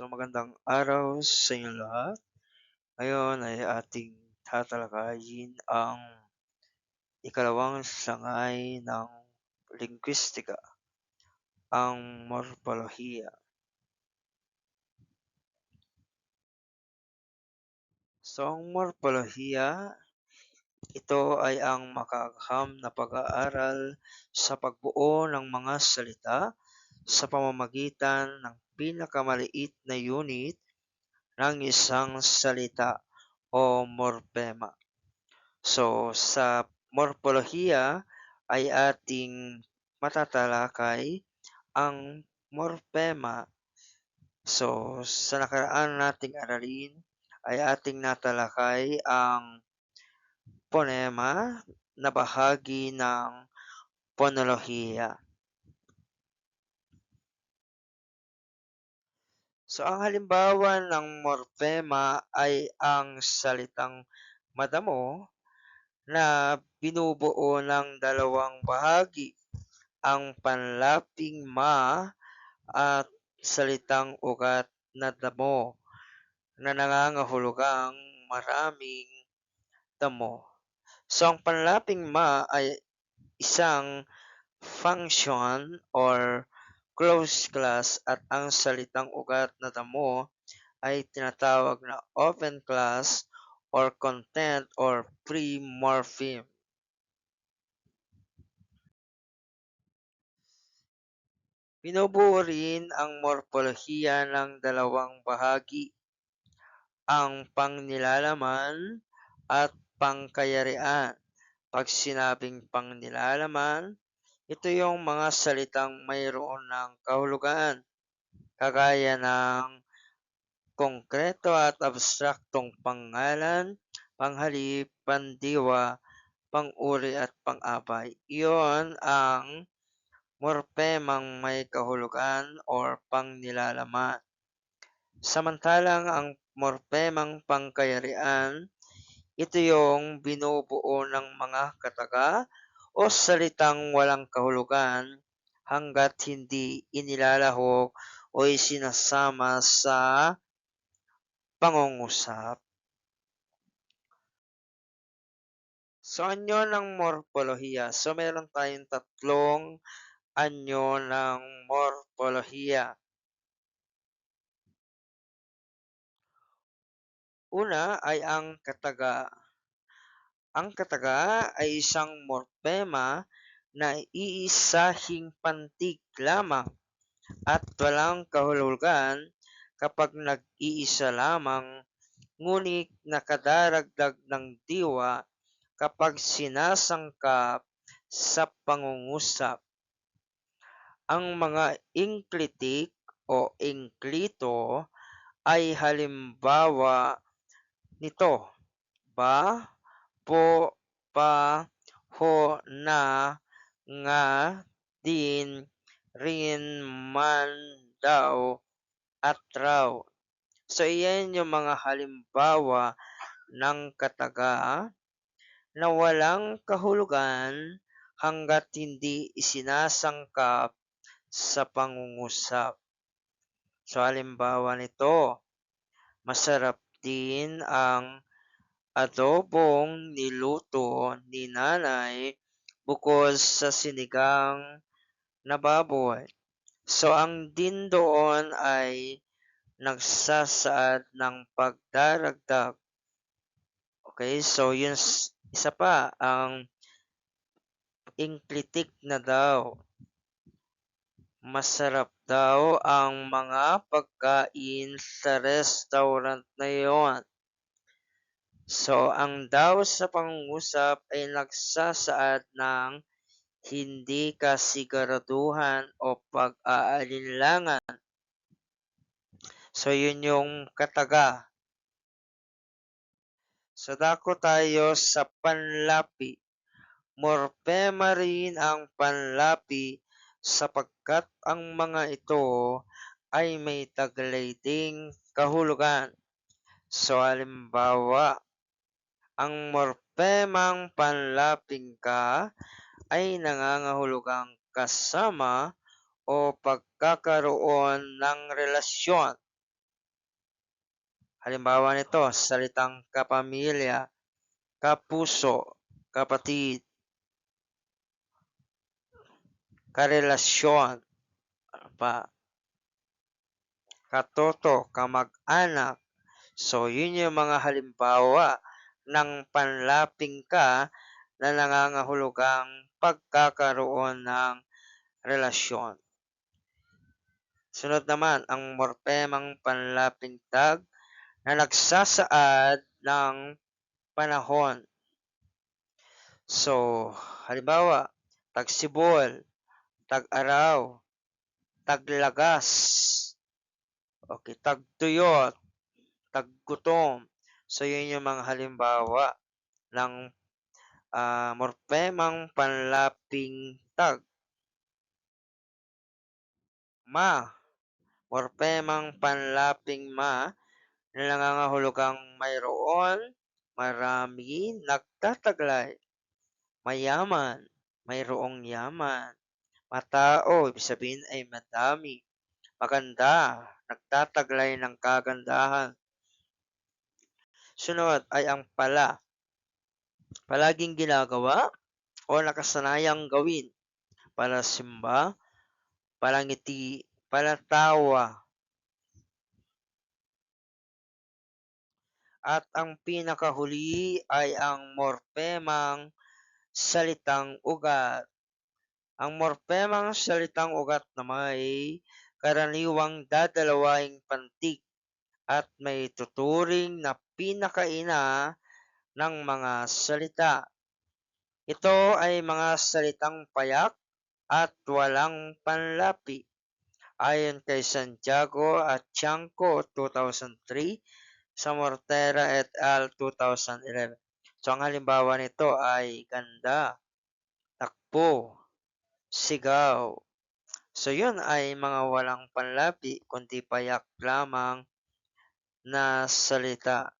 So magandang araw sa inyong lahat. Ngayon ay ating tatalakayin ang ikalawang sangay ng linguistika, ang morpolohiya. So ang morpolohiya, ito ay ang makakaham na pag-aaral sa pagbuo ng mga salita sa pamamagitan ng pinakamaliit na unit ng isang salita o morpema. So, sa morpolohiya ay ating matatalakay ang morpema. So, sa nakaraan nating aralin ay ating natalakay ang ponema na bahagi ng ponolohiya. So, ang halimbawa ng morpema ay ang salitang madamo na binubuo ng dalawang bahagi, ang panlaping ma at salitang ugat na damo na nangangahulugang maraming damo. So, ang panlaping ma ay isang function or closed class at ang salitang ugat na damo ay tinatawag na open class or content or pre-morpheme. Binubuo rin ang morpolohiya ng dalawang bahagi, ang pangnilalaman at pangkayarian. Pag sinabing pangnilalaman, ito yung mga salitang mayroon ng kahulugan, kagaya ng konkreto at abstraktong pangalan, panghalip, pandiwa, panguri at pang-abay. Iyon ang morpemang may kahulugan or pangnilalaman. Samantalang ang morpemang pangkayarian, ito yung binubuo ng mga kataga o salitang walang kahulugan hanggat hindi inilalahok o isinasama sa pangungusap. So, anyo ng morpolohiya. So, meron tayong tatlong anyo ng morpolohiya. Una ay ang kataga. Ang kataga ay isang morpema na iisahing pantig lamang at walang kahulugan kapag nag-iisa lamang ngunit nakadaragdag ng diwa kapag sinasangkap sa pangungusap. Ang mga inklitik o inklito ay halimbawa nito. Ba, po, pa, ho, na, nga, din, rin, man, daw, at raw. So, iyan yung mga halimbawa ng kataga na walang kahulugan hanggat hindi isinasangkap sa pangungusap. So, halimbawa nito, masarap din ang adobong niluto ni nanay bukod sa sinigang na baboy. So, ang din doon ay nagsasaad ng pagdaragdag. Okay, so yun isa pa ang inklitik na daw. Masarap daw ang mga pagkain sa restaurant na yon. So, ang daw sa pangungusap ay nagsasaad ng hindi kasiguraduhan o pag-aalinlangan. So, yun yung kataga. So, dako tayo sa panlapi. Morpema rin ang panlapi sapagkat ang mga ito ay may taglay ding kahulugan. So, halimbawa, ang morpemang panlaping ka ay nangangahulugang kasama o pagkakaroon ng relasyon. Halimbawa nito, salitang kapamilya, kapuso, kapatid, karelasyon, pa, katoto, kamag-anak. So, yun yung mga halimbawa ng panlaping ka na nangangahulugang pagkakaroon ng relasyon. Sunod naman, ang morpemang panlaping tag na nagsasaad ng panahon. So, halimbawa, tagsibol, tag-araw, taglagas, okay, tagtuyot, taggutom. So, yun yung mga halimbawa ng uh, morpemang panlaping tag. Ma, morpemang panlaping ma na nangangahulugang mayroon, marami, nagtataglay, mayaman, mayroong yaman, matao, ibig sabihin ay madami, maganda, nagtataglay ng kagandahan. Sunod ay ang pala. Palaging ginagawa o nakasanayang gawin. Para simba, palangiti, palatawa, At ang pinakahuli ay ang morpemang salitang ugat. Ang morpemang salitang ugat na may karaniwang dadalawaing pantig at may tuturing na pinakaina ng mga salita. Ito ay mga salitang payak at walang panlapi. Ayon kay Santiago at Chanco 2003, sa Mortera et al. 2011. So, ang halimbawa nito ay ganda, takbo, sigaw. So, yun ay mga walang panlapi, kundi payak lamang na salita.